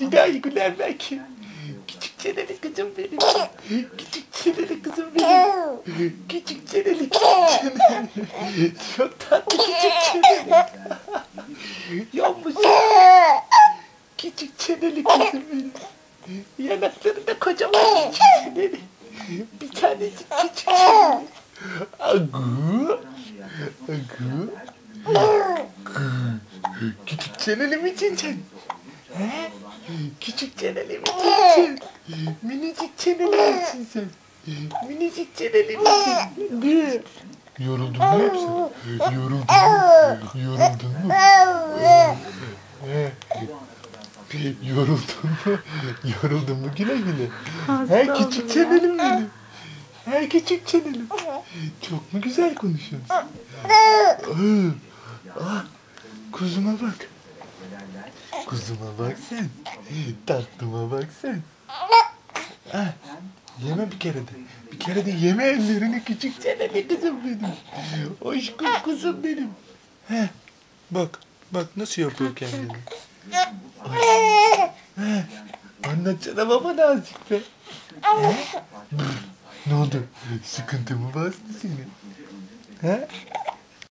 Bir daha iyi güler belki. Küçük çeneli kızım benim. Küçük çeneli kızım benim. Küçük çeneli küçük çeneli. Çok tatlı küçük çeneli. Yanmış. Küçük çeneli kızım benim. Yanakları da kocaman küçük çeneli. Bir tanecik küçük çeneli. Agu. Agu. Küçük çeneli mi sen? He? Küçük çeneli mi sen? Minicik çeneli misin sen? Minicik çeneli misin? Yoruldun mu yoksa? Yoruldun mu? Yoruldun mu? Yoruldun mu? Yoruldun mu güle güle? He küçük çenelim benim. He küçük çenelim. Çok mu güzel konuşuyorsun? Aa, ah, kuzuma bak. Kuzuma bak sen. Tatlıma bak sen. Ah, yeme bir kere de. Bir kere de yeme ellerini küçük çeneli kızım benim. Aşkım kuzum benim. He, bak, bak nasıl yapıyor kendini. He, anlatsana baba azıcık be. He? Brr, Ne oldu? Sıkıntı mı bastı seni? He?